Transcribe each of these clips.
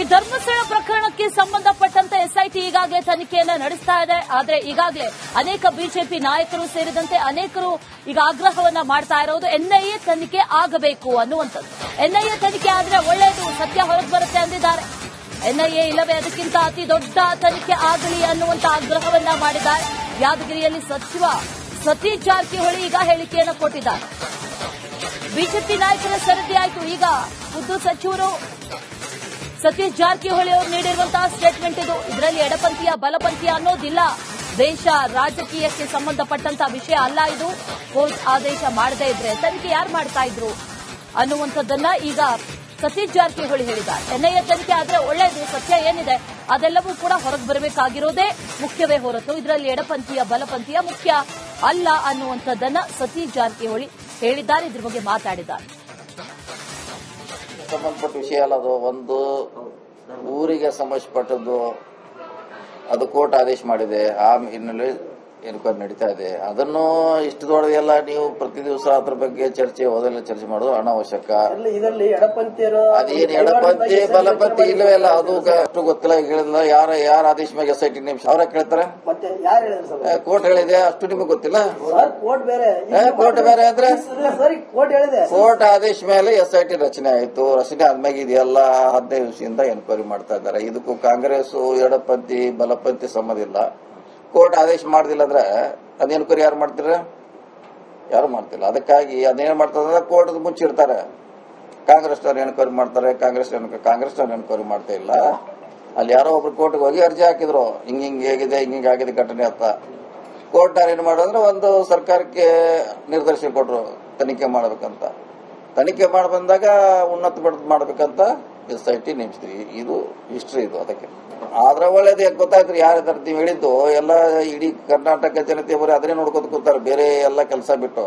ಈ ಧರ್ಮಸ್ಥಳ ಪ್ರಕರಣಕ್ಕೆ ಸಂಬಂಧಪಟ್ಟಂತೆ ಎಸ್ಐಟಿ ಈಗಾಗಲೇ ತನಿಖೆಯನ್ನ ನಡೆಸ್ತಾ ಇದೆ. ಆದರೆ ಈಗಾಗಲೇ ಅನೇಕ ಬಿಜೆಪಿ ನಾಯಕರು ಸೇರಿದಂತೆ ಅನೇಕರು ಈಗ ಆಗ್ರಹವನ್ನ ಮಾಡ್ತಾ ಇರೋದು ಎನ್ಐಎ ತನಿಖೆ ಆಗಬೇಕು ಅನ್ನುವಂಥದ್ದು. ಎನ್ಐಎ ತನಿಖೆ ಆದರೆ ಒಳ್ಳೆಯದು ಸತ್ಯ ಹೊರಗೆ ಬರುತ್ತೆ ಅಂದಿದ್ದಾರೆ. ಎನ್ಐಎ ಇಲ್ಲವೇ ಅದಕ್ಕಿಂತ ಅತಿ ದೊಡ್ಡ ತನಿಖೆ ಆಗಲಿ ಅನ್ನುವಂತ ಆಗ್ರಹವನ್ನ ಮಾಡಿದ್ದಾರೆ. ಯಾದಗಿರಿಯಲ್ಲಿ ಸಚಿವ ಸತೀಶ್ ಜಾರಕಿಹೊಳಿ ಈಗ ಹೇಳಿಕೆಯನ್ನು ಕೊಟ್ಟಿದ್ದಾರೆ. ಬಿಜೆಪಿ ನಾಯಕರ ಸರದಿ ಆಯಿತು. ಈಗ ಉದ್ದು ಸಚಿವರು ಸತೀಶ್ ಜಾರಕಿಹೊಳಿ ಅವರು ನೀಡಿರುವಂತಹ ಸ್ಟೇಟ್ಮೆಂಟ್ ಇದು. ಇದರಲ್ಲಿ ಎಡಪಂಥೀಯ, ಬಲಪಂಥೀಯ ಅನ್ನೋದಿಲ್ಲ. ದೇಶ ರಾಜಕೀಯಕ್ಕೆ ಸಂಬಂಧಪಟ್ಟಂತಹ ವಿಷಯ ಅಲ್ಲ ಇದು. ಕೋರ್ಟ್ ಆದೇಶ ಮಾಡದೇ ಇದ್ರೆ ತನಿಖೆ ಯಾರು ಮಾಡ್ತಾ ಇದ್ರು ಅನ್ನುವಂಥದ್ದನ್ನ ಈಗ ಸತೀಶ್ ಜಾರಕಿಹೊಳಿ ಹೇಳಿದ್ದಾರೆ. ಎನ್ಐಎ ತನಿಖೆ ಆದ್ರೆ ಒಳ್ಳೆಯದು ಸತ್ಯ ಏನಿದೆ ಅದೆಲ್ಲವೂ ಕೂಡ ಹೊರಗೆ ಬರಬೇಕಾಗಿರೋದೇ ಮುಖ್ಯವೇ ಹೊರತು. ಇದರಲ್ಲಿ ಎಡಪಂಥೀಯ, ಬಲಪಂಥೀಯ ಮುಖ್ಯ ಅಲ್ಲ ಅನ್ನುವಂಥದ್ದನ್ನ ಸತೀಶ್ ಜಾರಕಿಹೊಳಿ ಹೇಳಿದ್ದಾರೆ. ಇದ್ರ ಬಗ್ಗೆ ಮಾತಾಡಿದ್ದಾರೆ. ಸಂಬಂಧಪಟ್ಟ ವಿಷಯ ಅಲ್ಲ ಅದು ಒಂದು ಊರಿಗೆ ಸಂಬಂಧಪಟ್ಟದ್ದು ಅದು ಕೋರ್ಟ್ ಆದೇಶ ಮಾಡಿದೆ. ಆ ಹಿನ್ನೆಲೆ ಎನ್ಕ್ವೈರಿ ನಡೀತಾ ಇದೆ. ಅದನ್ನು ಇಷ್ಟು ದೊಡ್ಡದೆಲ್ಲ ನೀವು ಪ್ರತಿ ದಿವಸ ಅದ್ರ ಬಗ್ಗೆ ಚರ್ಚೆ ಓದಲ್ಲ ಚರ್ಚೆ ಮಾಡೋದು ಅನಾವಶ್ಯಕ. ಇದರಲ್ಲಿ ಅದೇನ್ ಎಡಪಂಥಿ ಬಲಪಂಥಿ ಇಲ್ಲವೇ ಇಲ್ಲ ಅದು ಅಷ್ಟು ಗೊತ್ತಿಲ್ಲ. ಹೇಳಿದ್ರೆ ಹೇಳಿಲ್ಲ ಯಾರ ಯಾರ ಆದೇಶ ಮೇಲೆ ಎಸ್ ಐ ಟಿ ನಿಮಿಷ ಅವ್ರ ಕೇಳ್ತಾರೆ? ಕೋರ್ಟ್ ಹೇಳಿದೆ ಅಷ್ಟು ನಿಮಗೆ ಗೊತ್ತಿಲ್ಲ? ಕೋರ್ಟ್ ಬೇರೆ. ಅಂದ್ರೆ ಕೋರ್ಟ್ ಆದೇಶ ಮೇಲೆ ಎಸ್ ಐ ಟಿ ರಚನೆ ಆಯಿತು. ರಚನೆ ಆದ್ಮೇಲೆ ಇದೆಲ್ಲ ಹದಿನೈದು ದಿವಸದಿಂದ ಎನ್ಕ್ವೈರಿ ಮಾಡ್ತಾ ಇದ್ದಾರೆ. ಇದಕ್ಕೂ ಕಾಂಗ್ರೆಸ್ ಎಡಪಂಥಿ ಬಲಪಂಥಿ ಸಂಬಂಧ ಇಲ್ಲ. ಕೋರ್ಟ್ ಆದೇಶ ಮಾಡ್ದಿಲ್ಲ ಅಂದ್ರೆ ಅದೇನು ಎನ್ಕ್ವೈರಿ ಯಾರು ಮಾಡ್ತೀರ? ಯಾರು ಮಾಡ್ತಿಲ್ಲ. ಅದಕ್ಕಾಗಿ ಅದೇನು ಮಾಡ್ತಾರೆ ಕೋರ್ಟ್ ಮುಚ್ಚಿರ್ತಾರೆ ಕಾಂಗ್ರೆಸ್ನವ್ರು ಎನ್ಕ್ವೈರಿ ಮಾಡ್ತಾರೆ? ಕಾಂಗ್ರೆಸ್ ಕಾಂಗ್ರೆಸ್ನವ್ರು ಎನ್ಕ್ವೈರಿ ಮಾಡ್ತಾ ಇಲ್ಲ. ಅಲ್ಲಿ ಯಾರೋ ಒಬ್ರು ಕೋರ್ಟ್ಗೆ ಹೋಗಿ ಅರ್ಜಿ ಹಾಕಿದ್ರು. ಹಿಂಗೆ ಹಿಂಗೆ ಹೇಗಿದೆ, ಹಿಂಗೆ ಹಿಂಗೆ ಆಗಿದೆ ಘಟನೆ ಅಂತ. ಕೋರ್ಟ್ ಏನ್ ಮಾಡಿದ್ರೆ, ಒಂದು ಸರ್ಕಾರಕ್ಕೆ ನಿರ್ದೇಶನ ಕೊಟ್ರು. ತನಿಖೆ ಮಾಡ್ಬೇಕಂತ. ತನಿಖೆ ಮಾಡಿ ಬಂದಾಗ ಉನ್ನತ ಮಟ್ಟದ ಮಾಡ್ಬೇಕಂತ ಎಸ್ ಐ ಟಿ ಇದು ಹಿಸ್ಟ್ರಿ ಇದು ಅದಕ್ಕೆ. ಆದ್ರೆ ಒಳ್ಳೇದು ಗೊತ್ತಾಯ್ತು ಯಾರ ನೀವು ಹೇಳಿದ್ದು. ಎಲ್ಲ ಇಡೀ ಕರ್ನಾಟಕ ಜನತೆ ಬರೀ ಅದನ್ನೇ ನೋಡ್ಕೊತ ಕೂತಾರೆ. ಬೇರೆ ಎಲ್ಲ ಕೆಲಸ ಬಿಟ್ಟು.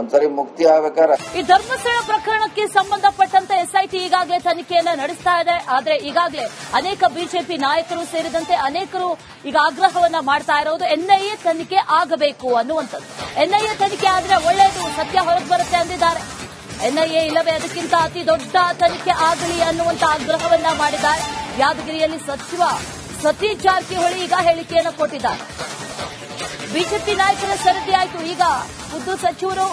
ಒಂದ್ಸರಿ ಮುಕ್ತಿ ಆಗ್ಬೇಕಾದ್ರೆ. ಈ ಧರ್ಮಸ್ಥಳ ಪ್ರಕರಣಕ್ಕೆ ಸಂಬಂಧಪಟ್ಟಂತೆ ಎಸ್ಐಟಿ ಈಗಾಗಲೇ ತನಿಖೆಯನ್ನ ನಡೆಸ್ತಾ ಇದೆ. ಆದರೆ ಈಗಾಗಲೇ ಅನೇಕ ಬಿಜೆಪಿ ನಾಯಕರು ಸೇರಿದಂತೆ ಅನೇಕರು ಈಗ ಆಗ್ರಹವನ್ನ ಮಾಡ್ತಾ ಇರೋದು ಎನ್ಐಎ ತನಿಖೆ ಆಗಬೇಕು ಅನ್ನುವಂಥದ್ದು. ಎನ್ಐಎ ತನಿಖೆ ಆದ್ರೆ ಒಳ್ಳೆಯದು ಸತ್ಯ ಹೊರಗೆ ಬರುತ್ತೆ ಅಂದಿದ್ದಾರೆ. ಎನ್ಐಎ ಇಲ್ಲವೇ ಅದಕ್ಕಿಂತ ಅತಿ ದೊಡ್ಡ ತನಿಖೆ ಆಗಲಿ ಅನ್ನುವಂತ ಆಗ್ರಹವನ್ನ ಮಾಡಿದ್ದಾರೆ. ಯಾದಗಿರಿಯಲ್ಲಿ ಸಚಿವ ಸತೀಶ್ ಜಾರಕಿಹೊಳಿ ಈಗ ಹೇಳಿಕೆಯನ್ನು ಕೊಟ್ಟಿದ್ದಾರೆ. ಬಿಜೆಪಿ ನಾಯಕರ ಸರದಿ ಆಯಿತು. ಈಗ ಖುದ್ದು ಸಚಿವರು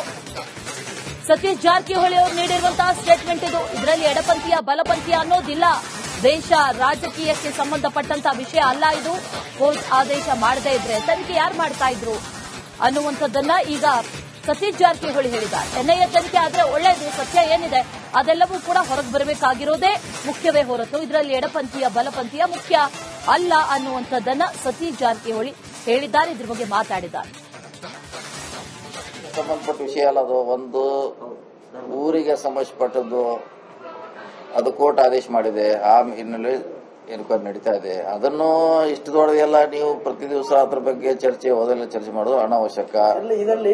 ಸತೀಶ್ ಜಾರಕಿಹೊಳಿ ಅವರು ನೀಡಿರುವಂತಹ ಸ್ಟೇಟ್ಮೆಂಟ್ ಇದು. ಇದರಲ್ಲಿ ಎಡಪಂಥೀಯ, ಬಲಪಂಥೀಯ ಅನ್ನೋದಿಲ್ಲ. ದೇಶ ರಾಜಕೀಯಕ್ಕೆ ಸಂಬಂಧಪಟ್ಟಂತಹ ವಿಷಯ ಅಲ್ಲ ಇದು. ಕೋರ್ಟ್ ಆದೇಶ ಮಾಡದೇ ಇದ್ರೆ ತನಿಖೆ ಯಾರು ಮಾಡ್ತಾ ಇದ್ರು ಅನ್ನುವಂಥದ್ದನ್ನ ಈಗ ಸತೀಶ್ ಜಾರಕಿಹೊಳಿ ಹೇಳಿದ್ದಾರೆ. ಎನ್ಐಎ ತನಿಖೆ ಆದರೆ ಒಳ್ಳೆಯದು ಸತ್ಯ ಏನಿದೆ, ಅದೆಲ್ಲವೂ ಕೂಡ ಹೊರಗೆ ಬರಬೇಕಾಗಿರೋದೇ ಮುಖ್ಯವೇ ಹೊರತು. ಇದರಲ್ಲಿ ಎಡಪಂಥೀಯ, ಬಲಪಂಥೀಯ ಮುಖ್ಯ ಅಲ್ಲ ಅನ್ನುವಂಥದ್ದನ್ನ ಸತೀಶ್ ಜಾರಕಿಹೊಳಿ ಹೇಳಿದ್ದಾರೆ, ಇದ್ರ ಬಗ್ಗೆ ಮಾತಾಡಿದ್ದಾರೆ. ಸಂಬಂಧಪಟ್ಟ ವಿಷಯ ಅಲ್ಲ, ಅದು ಒಂದು ಊರಿಗೆ ಸಂಬಂಧಪಟ್ಟದ್ದು, ಅದು ಕೋರ್ಟ್ ಆದೇಶ ಮಾಡಿದೆ. ಆ ಹಿನ್ನೆಲೆ ಎನ್ಕ್ವೈರಿ ನಡೀತಾ ಇದೆ. ಅದನ್ನು ಇಷ್ಟು ದೊಡ್ಡದೆಲ್ಲ ನೀವು ಪ್ರತಿ ದಿವಸ ಅದ್ರ ಬಗ್ಗೆ ಚರ್ಚೆ ಓದಲ್ಲ ಚರ್ಚೆ ಮಾಡೋದು ಅನಾವಶ್ಯಕ. ಇದರಲ್ಲಿ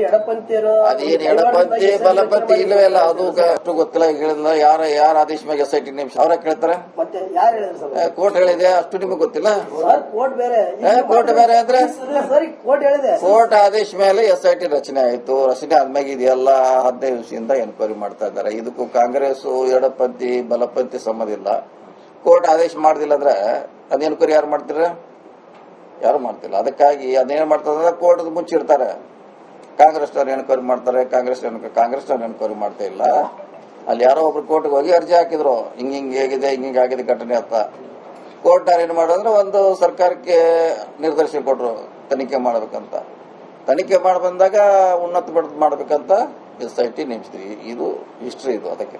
ಅದೇನ್ ಎಡಪಂಥಿ ಬಲಪಂಥಿ ಇಲ್ಲವೇ ಇಲ್ಲ ಅದು ಅಷ್ಟು ಗೊತ್ತಿಲ್ಲ. ಹೇಳಿದ್ರೆ ಹೇಳಿಲ್ಲ ಯಾರ ಯಾರ ಆದೇಶ ಮೇಲೆ ಎಸ್ ಐ ಟಿ ನಿಮಿಷ ಅವ್ರ ಕೇಳ್ತಾರೆ? ಕೋರ್ಟ್ ಹೇಳಿದೆ ಅಷ್ಟು ನಿಮಗೆ ಗೊತ್ತಿಲ್ಲ? ಕೋರ್ಟ್ ಬೇರೆ. ಅಂದ್ರೆ ಕೋರ್ಟ್ ಆದೇಶ ಮೇಲೆ ಎಸ್ ಐ ಟಿ ರಚನೆ ಆಯಿತು. ರಚನೆ ಆದ್ಮೇಲೆ ಇದೆಲ್ಲ ಹದಿನೈದು ದಿವಸದಿಂದ ಎನ್ಕ್ವೈರಿ ಮಾಡ್ತಾ ಇದ್ದಾರೆ. ಇದಕ್ಕೂ ಕಾಂಗ್ರೆಸ್ ಎಡಪಂಥಿ ಬಲಪಂಥಿ ಸಂಬಂಧ ಇಲ್ಲ. ಕೋರ್ಟ್ ಆದೇಶ ಮಾಡ್ದಿಲ್ಲ ಅಂದ್ರೆ ಅದೇನು ಎನ್ಕ್ವೈರಿ ಯಾರು ಮಾಡ್ತೀರ? ಯಾರು ಮಾಡ್ತಿಲ್ಲ. ಅದಕ್ಕಾಗಿ ಅದೇನು ಮಾಡ್ತಾರೆ ಕೋರ್ಟ್ ಮುಚ್ಚಿರ್ತಾರೆ ಕಾಂಗ್ರೆಸ್ನವ್ರು ಎನ್ಕ್ವೈರಿ ಮಾಡ್ತಾರೆ? ಕಾಂಗ್ರೆಸ್ ಕಾಂಗ್ರೆಸ್ನವ್ರು ಎನ್ಕ್ವೈರಿ ಮಾಡ್ತಾ ಇಲ್ಲ. ಅಲ್ಲಿ ಯಾರೋ ಒಬ್ರು ಕೋರ್ಟ್ಗೆ ಹೋಗಿ ಅರ್ಜಿ ಹಾಕಿದ್ರು. ಹಿಂಗೆ ಹಿಂಗೆ ಹೇಗಿದೆ, ಹಿಂಗೆ ಹಿಂಗೆ ಆಗಿದೆ ಘಟನೆ ಅಂತ. ಕೋರ್ಟ್ ಏನ್ ಮಾಡಿದ್ರೆ, ಒಂದು ಸರ್ಕಾರಕ್ಕೆ ನಿರ್ದೇಶನ ಕೊಟ್ರು. ತನಿಖೆ ಮಾಡ್ಬೇಕಂತ. ತನಿಖೆ ಮಾಡಿ ಬಂದಾಗ ಉನ್ನತ ಮಟ್ಟದ ಮಾಡ್ಬೇಕಂತ ಎಸ್ ಐ ಟಿ ಇದು ಹಿಸ್ಟ್ರಿ ಇದು ಅದಕ್ಕೆ.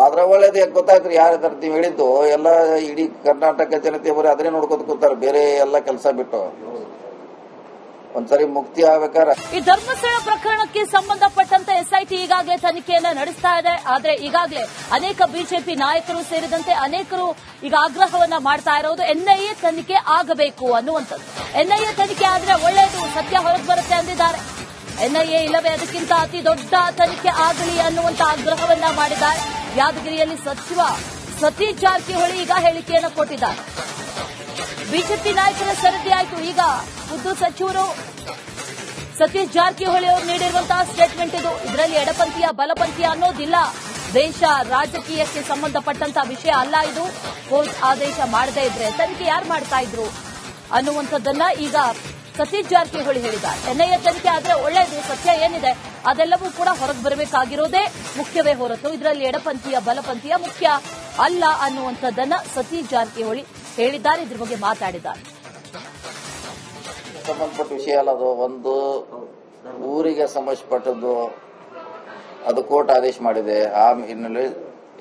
ಆದ್ರೆ ಒಳ್ಳೇದು ಗೊತ್ತಾಯ್ತು ಯಾರ ನೀವು ಹೇಳಿದ್ದು. ಎಲ್ಲ ಇಡೀ ಕರ್ನಾಟಕ ಜನತೆ ಬರೀ ಅದನ್ನೇ ನೋಡ್ಕೊತ ಕೂತಾರೆ. ಬೇರೆ ಎಲ್ಲ ಕೆಲಸ ಬಿಟ್ಟು. ಒಂದ್ಸರಿ ಮುಕ್ತಿ ಆಗ್ಬೇಕಾದ್ರೆ. ಈ ಧರ್ಮಸ್ಥಳ ಪ್ರಕರಣಕ್ಕೆ ಸಂಬಂಧಪಟ್ಟಂತೆ ಎಸ್ಐಟಿ ಈಗಾಗಲೇ ತನಿಖೆಯನ್ನ ನಡೆಸ್ತಾ ಇದೆ. ಆದರೆ ಈಗಾಗಲೇ ಅನೇಕ ಬಿಜೆಪಿ ನಾಯಕರು ಸೇರಿದಂತೆ ಅನೇಕರು ಈಗ ಆಗ್ರಹವನ್ನ ಮಾಡ್ತಾ ಇರೋದು ಎನ್ಐಎ ತನಿಖೆ ಆಗಬೇಕು ಅನ್ನುವಂಥದ್ದು. ಎನ್ಐಎ ತನಿಖೆ ಆದ್ರೆ ಒಳ್ಳೆಯದು ಸತ್ಯ ಹೊರಗೆ ಬರುತ್ತೆ ಅಂದಿದ್ದಾರೆ. ಎನ್ಐಎ ಇಲ್ಲವೇ ಅದಕ್ಕಿಂತ ಅತಿ ದೊಡ್ಡ ತನಿಖೆ ಆಗಲಿ ಅನ್ನುವಂತ ಆಗ್ರಹವನ್ನ ಮಾಡಿದ್ದಾರೆ. ಯಾದಗಿರಿಯಲ್ಲಿ ಸಚಿವ ಸತೀಶ್ ಜಾರಕಿಹೊಳಿ ಈಗ ಹೇಳಿಕೆಯನ್ನು ಕೊಟ್ಟಿದ್ದಾರೆ. ಬಿಜೆಪಿ ನಾಯಕರ ಸರದಿ ಆಯಿತು. ಈಗ ಖುದ್ದು ಸಚಿವರು ಸತೀಶ್ ಜಾರಕಿಹೊಳಿ ಅವರು ನೀಡಿರುವಂತಹ ಸ್ಟೇಟ್ಮೆಂಟ್ ಇದು. ಇದರಲ್ಲಿ ಎಡಪಂಥೀಯ, ಬಲಪಂಥೀಯ ಅನ್ನೋದಿಲ್ಲ. ದೇಶ ರಾಜಕೀಯಕ್ಕೆ ಸಂಬಂಧಪಟ್ಟಂತ ವಿಷಯ ಅಲ್ಲ ಇದು. ಕೋರ್ಟ್ ಆದೇಶ ಮಾಡದೇ ಇದ್ರೆ ತನಿಖೆ ಯಾರು ಮಾಡ್ತಾ ಇದ್ರು ಅನ್ನುವಂಥದ್ದನ್ನ ಈಗ ಸತೀಶ್ ಜಾರಕಿಹೊಳಿ ಹೇಳಿದ್ದಾರೆ. ಎನ್ಐಎ ತನಿಖೆ ಆದರೆ ಒಳ್ಳೆಯದು ಸತ್ಯ ಏನಿದೆ, ಅದೆಲ್ಲವೂ ಕೂಡ ಹೊರಗೆ ಬರಬೇಕಾಗಿರೋದೇ ಮುಖ್ಯವೇ ಹೊರತು. ಇದರಲ್ಲಿ ಎಡಪಂಥೀಯ, ಬಲಪಂಥೀಯ ಮುಖ್ಯ ಅಲ್ಲ ಅನ್ನುವಂಥದ್ದನ್ನ ಸತೀಶ್ ಜಾರಕಿಹೊಳಿ ಹೇಳಿದ್ದಾರೆ, ಇದ್ರ ಬಗ್ಗೆ ಮಾತಾಡಿದ್ದಾರೆ. ಸಂಬಂಧಪಟ್ಟ ವಿಷಯ ಅಲ್ಲ, ಅದು ಒಂದು ಊರಿಗೆ ಸಂಬಂಧಪಟ್ಟದ್ದು, ಅದು ಕೋರ್ಟ್ ಆದೇಶ ಮಾಡಿದೆ. ಆ ಹಿನ್ನೆಲೆ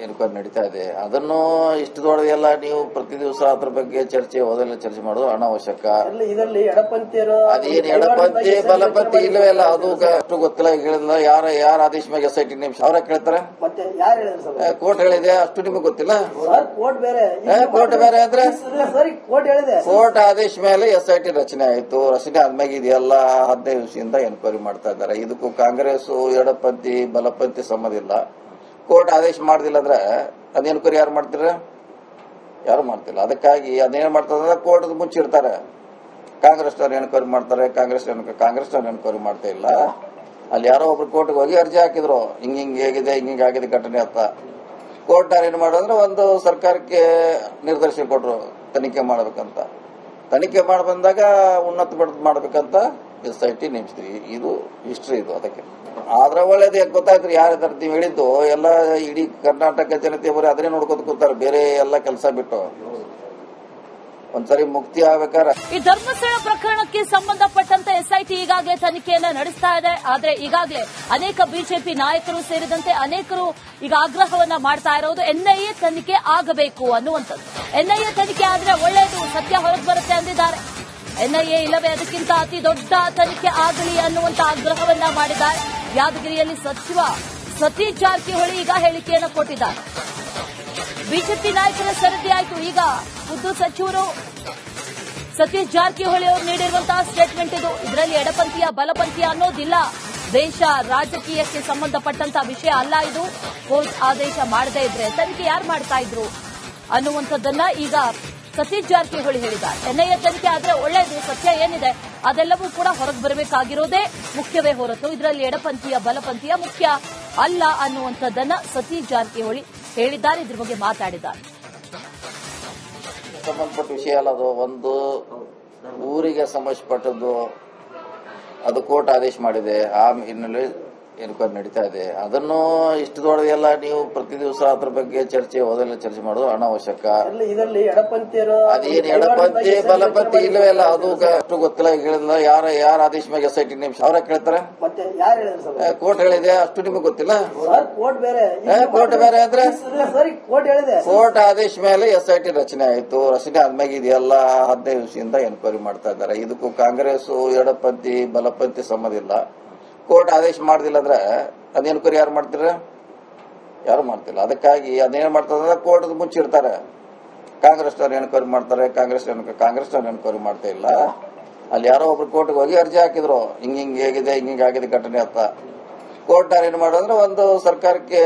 ಎನ್ಕ್ವೈರಿ ನಡೀತಾ ಇದೆ. ಅದನ್ನು ಇಷ್ಟು ದೊಡ್ಡದೆಲ್ಲ ನೀವು ಪ್ರತಿ ದಿವಸ ಅದ್ರ ಬಗ್ಗೆ ಚರ್ಚೆ ಓದಲ್ಲ ಚರ್ಚೆ ಮಾಡೋದು ಅನಾವಶ್ಯಕ. ಇದರಲ್ಲಿ ಅದೇನ್ ಎಡಪಂಥಿ ಬಲಪಂಥಿ ಇಲ್ಲವೇ ಇಲ್ಲ ಅದು ಅಷ್ಟು ಗೊತ್ತಿಲ್ಲ. ಹೇಳಿದ್ರೆ ಹೇಳಿಲ್ಲ ಯಾರ ಯಾರ ಆದೇಶ ಮೇಲೆ ಎಸ್ ಐ ಟಿ ನೇಮಿಸಿ ಅವ್ರ ಕೇಳ್ತಾರೆ? ಕೋರ್ಟ್ ಹೇಳಿದೆ ಅಷ್ಟು ನಿಮಗೆ ಗೊತ್ತಿಲ್ಲ? ಕೋರ್ಟ್ ಬೇರೆ. ಅಂದ್ರೆ ಕೋರ್ಟ್ ಆದೇಶ ಮೇಲೆ ಎಸ್ ಐ ಟಿ ರಚನೆ ಆಯಿತು. ರಚನೆ ಆದ್ಮೇಲೆ ಇದೆಲ್ಲ ಹದಿನೈದು ದಿವಸದಿಂದ ಎನ್ಕ್ವೈರಿ ಮಾಡ್ತಾ ಇದ್ದಾರೆ. ಇದಕ್ಕೂ ಕಾಂಗ್ರೆಸ್ ಎಡಪಂಥಿ ಬಲಪಂಥಿ ಸಂಬಂಧ ಇಲ್ಲ. ಕೋರ್ಟ್ ಆದೇಶ ಮಾಡ್ದಿಲ್ಲ ಅಂದ್ರೆ ಅದೇನು ಎನ್ಕ್ವೈರಿ ಯಾರು ಮಾಡ್ತೀರ? ಯಾರು ಮಾಡ್ತಿಲ್ಲ. ಅದಕ್ಕಾಗಿ ಅದೇನು ಮಾಡ್ತಾರೆ ಕೋರ್ಟ್ ಮುಚ್ಚಿರ್ತಾರೆ ಕಾಂಗ್ರೆಸ್ನವ್ರು ಎನ್ಕ್ವೈರಿ ಮಾಡ್ತಾರೆ? ಕಾಂಗ್ರೆಸ್ ಕಾಂಗ್ರೆಸ್ನವ್ರು ಎನ್ಕ್ವೈರಿ ಮಾಡ್ತಾ ಇಲ್ಲ. ಅಲ್ಲಿ ಯಾರೋ ಒಬ್ರು ಕೋರ್ಟ್ಗೆ ಹೋಗಿ ಅರ್ಜಿ ಹಾಕಿದ್ರು. ಹಿಂಗೆ ಹಿಂಗೆ ಹೇಗಿದೆ, ಹಿಂಗೆ ಹಿಂಗೆ ಆಗಿದೆ ಘಟನೆ ಅಂತ. ಕೋರ್ಟ್ ಏನ್ ಮಾಡಿದ್ರೆ, ಒಂದು ಸರ್ಕಾರಕ್ಕೆ ನಿರ್ದೇಶನ ಕೊಟ್ರು. ತನಿಖೆ ಮಾಡ್ಬೇಕಂತ. ತನಿಖೆ ಮಾಡಿ ಬಂದಾಗ ಉನ್ನತ ಮಟ್ಟದ ಮಾಡ್ಬೇಕಂತ ಎಸ್ ಐ ಟಿ ಇದು ಹಿಸ್ಟ್ರಿ ಇದು ಅದಕ್ಕೆ. ಆದ್ರೆ ಒಳ್ಳೇದು ಗೊತ್ತಾಯ್ತು ಯಾರ ನೀವು ಹೇಳಿದ್ದು. ಎಲ್ಲ ಇಡೀ ಕರ್ನಾಟಕ ಜನತೆ ಬರೀ ಅದನ್ನೇ ನೋಡ್ಕೊತ ಕೂತಾರೆ. ಬೇರೆ ಎಲ್ಲ ಕೆಲಸ ಬಿಟ್ಟು. ಒಂದ್ಸರಿ ಮುಕ್ತಿ ಆಗ್ಬೇಕಾದ್ರೆ. ಈ ಧರ್ಮಸ್ಥಳ ಪ್ರಕರಣಕ್ಕೆ ಸಂಬಂಧಪಟ್ಟಂತೆ ಎಸ್ಐಟಿ ಈಗಾಗಲೇ ತನಿಖೆಯನ್ನ ನಡೆಸ್ತಾ ಇದೆ. ಆದ್ರೆ ಈಗಾಗಲೇ ಅನೇಕ ಬಿಜೆಪಿ ನಾಯಕರು ಸೇರಿದಂತೆ ಅನೇಕರು ಈಗ ಆಗ್ರಹವನ್ನ ಮಾಡ್ತಾ ಇರೋದು ಎನ್ಐಎ ತನಿಖೆ ಆಗಬೇಕು ಅನ್ನುವಂಥದ್ದು. ಎನ್ಐಎ ತನಿಖೆ ಆದ್ರೆ ಒಳ್ಳೆಯದು ಸತ್ಯ ಹೊರಗೆ ಬರುತ್ತೆ ಅಂದಿದ್ದಾರೆ. ಎನ್ಐಎ ಇಲ್ಲವೇ ಅದಕ್ಕಿಂತ ಅತಿ ದೊಡ್ಡ ತನಿಖೆ ಆಗಲಿ ಅನ್ನುವಂತ ಆಗ್ರಹವನ್ನ ಮಾಡಿದ್ದಾರೆ. ಯಾದಗಿರಿಯಲ್ಲಿ ಸಚಿವ ಸತೀಶ್ ಜಾರಕಿಹೊಳಿ ಈಗ ಹೇಳಿಕೆಯನ್ನು ಕೊಟ್ಟಿದ್ದಾರೆ. ಬಿಜೆಪಿ ನಾಯಕರ ಸರದಿ ಆಯಿತು. ಈಗ ಖುದ್ದು ಸಚಿವರು ಸತೀಶ್ ಜಾರಕಿಹೊಳಿ ಅವರು ನೀಡಿರುವಂತಹ ಸ್ಟೇಟ್ಮೆಂಟ್ ಇದು. ಇದರಲ್ಲಿ ಎಡಪಂಥೀಯ, ಬಲಪಂಥೀಯ ಅನ್ನೋದಿಲ್ಲ. ದೇಶ ರಾಜಕೀಯಕ್ಕೆ ಸಂಬಂಧಪಟ್ಟಂತ ವಿಷಯ ಅಲ್ಲ ಇದು. ಕೋರ್ಟ್ ಆದೇಶ ಮಾಡದೇ ಇದ್ರೆ ತನಿಖೆ ಯಾರು ಮಾಡ್ತಾ ಇದ್ರು ಅನ್ನುವಂಥದ್ದನ್ನ ಈಗ ಸತೀಶ್ ಜಾರಕಿಹೊಳಿ ಹೇಳಿದ್ದಾರೆ. ಎನ್ಐಎ ತನಿಖೆ ಆದರೆ ಒಳ್ಳೆಯದು ಸತ್ಯ ಏನಿದೆ, ಅದೆಲ್ಲವೂ ಕೂಡ ಹೊರಗೆ ಬರಬೇಕಾಗಿರೋದೇ ಮುಖ್ಯವೇ ಹೊರತು. ಇದರಲ್ಲಿ ಎಡಪಂಥೀಯ, ಬಲಪಂಥೀಯ ಮುಖ್ಯ ಅಲ್ಲ ಅನ್ನುವಂಥದ್ದನ್ನ ಸತೀಶ್ ಜಾರಕಿಹೊಳಿ ಹೇಳಿದ್ದಾರೆ, ಇದ್ರ ಬಗ್ಗೆ ಮಾತಾಡಿದ್ದಾರೆ. ಸಂಬಂಧಪಟ್ಟ ವಿಷಯ ಅಲ್ಲ, ಅದು ಒಂದು ಊರಿಗೆ ಸಂಬಂಧಪಟ್ಟದ್ದು, ಅದು ಕೋರ್ಟ್ ಆದೇಶ ಮಾಡಿದೆ. ಆ ಹಿನ್ನೆಲೆ ಎನ್ಕ್ವೈರಿ ನಡೀತಾ ಇದೆ. ಅದನ್ನು ಇಷ್ಟು ದೊಡ್ಡದೆಲ್ಲ ನೀವು ಪ್ರತಿ ದಿವಸ ಅದ್ರ ಬಗ್ಗೆ ಚರ್ಚೆ ಓದಲ್ಲ ಚರ್ಚೆ ಮಾಡೋದು ಅನಾವಶ್ಯಕ. ಇದರಲ್ಲಿ ಅದೇನ್ ಎಡಪಂಥಿ ಬಲಪಂಥಿ ಇಲ್ಲವೇ ಇಲ್ಲ ಅದು ಅಷ್ಟು ಗೊತ್ತಿಲ್ಲ. ಹೇಳಿದ್ರೆ ಹೇಳಿಲ್ಲ ಯಾರ ಯಾರ ಆದೇಶ ಮೇಲೆ ಎಸ್ ಐ ಟಿ ನೇಮಿಸಿ ಅವ್ರ ಕೇಳ್ತಾರೆ? ಕೋರ್ಟ್ ಹೇಳಿದೆ ಅಷ್ಟು ನಿಮಗೆ ಗೊತ್ತಿಲ್ಲ? ಕೋರ್ಟ್ ಬೇರೆ. ಅಂದ್ರೆ ಕೋರ್ಟ್ ಆದೇಶ ಮೇಲೆ ಎಸ್ ಐ ಟಿ ರಚನೆ ಆಯಿತು. ರಚನೆ ಆದ್ಮೇಲೆ ಇದೆಲ್ಲ ಹದಿನೈದು ದಿವಸದಿಂದ ಎನ್ಕ್ವೈರಿ ಮಾಡ್ತಾ ಇದ್ದಾರೆ. ಇದಕ್ಕೂ ಕಾಂಗ್ರೆಸ್ ಎಡಪಂಥಿ ಬಲಪಂಥಿ ಸಂಬಂಧ ಇಲ್ಲ. ಕೋರ್ಟ್ ಆದೇಶ ಮಾಡ್ದಿಲ್ಲ ಅಂದ್ರೆ ಅದೇನು ಎನ್ಕ್ವೈರಿ ಯಾರು ಮಾಡ್ತೀರ? ಯಾರು ಮಾಡ್ತಿಲ್ಲ. ಅದಕ್ಕಾಗಿ ಅದೇನು ಮಾಡ್ತಾರೆ ಕೋರ್ಟ್ ಮುಚ್ಚಿರ್ತಾರೆ ಕಾಂಗ್ರೆಸ್ನವ್ರು ಎನ್ಕ್ವೈರಿ ಮಾಡ್ತಾರೆ? ಕಾಂಗ್ರೆಸ್ ಕಾಂಗ್ರೆಸ್ನವ್ರು ಎನ್ಕ್ವೈರಿ ಮಾಡ್ತಾ ಇಲ್ಲ. ಅಲ್ಲಿ ಯಾರೋ ಒಬ್ರು ಕೋರ್ಟ್ಗೆ ಹೋಗಿ ಅರ್ಜಿ ಹಾಕಿದ್ರು. ಹಿಂಗೆ ಹಿಂಗೆ ಹೇಗಿದೆ, ಹಿಂಗೆ ಹಿಂಗೆ ಆಗಿದೆ ಘಟನೆ ಅಂತ. ಕೋರ್ಟ್ ಏನ್ ಮಾಡಿದ್ರೆ, ಒಂದು ಸರ್ಕಾರಕ್ಕೆ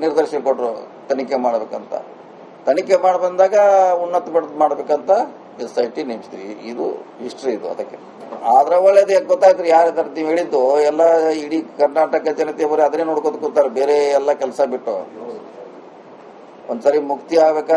ನಿರ್ದೇಶನ ಕೊಟ್ರು. ತನಿಖೆ ಮಾಡ್ಬೇಕಂತ. ತನಿಖೆ ಮಾಡಿ ಬಂದಾಗ ಉನ್ನತ ಮಟ್ಟದ ಮಾಡ್ಬೇಕಂತ ಎಸ್ ಐ ಟಿ ಇದು ಹಿಸ್ಟ್ರಿ ಇದು ಅದಕ್ಕೆ. ಆದ್ರೆ ಒಳ್ಳೇದು ಗೊತ್ತಾಯ್ತು ಯಾರ ನೀವು ಹೇಳಿದ್ದು. ಎಲ್ಲ ಇಡೀ ಕರ್ನಾಟಕ ಜನತೆ ಬರೀ ಅದನ್ನೇ ನೋಡ್ಕೊತ ಕೂತಾರೆ. ಬೇರೆ ಎಲ್ಲ ಕೆಲಸ ಬಿಟ್ಟು. ಒಂದ್ಸರಿ ಮುಕ್ತಿ ಆಗ್ಬೇಕಾದ್ರೆ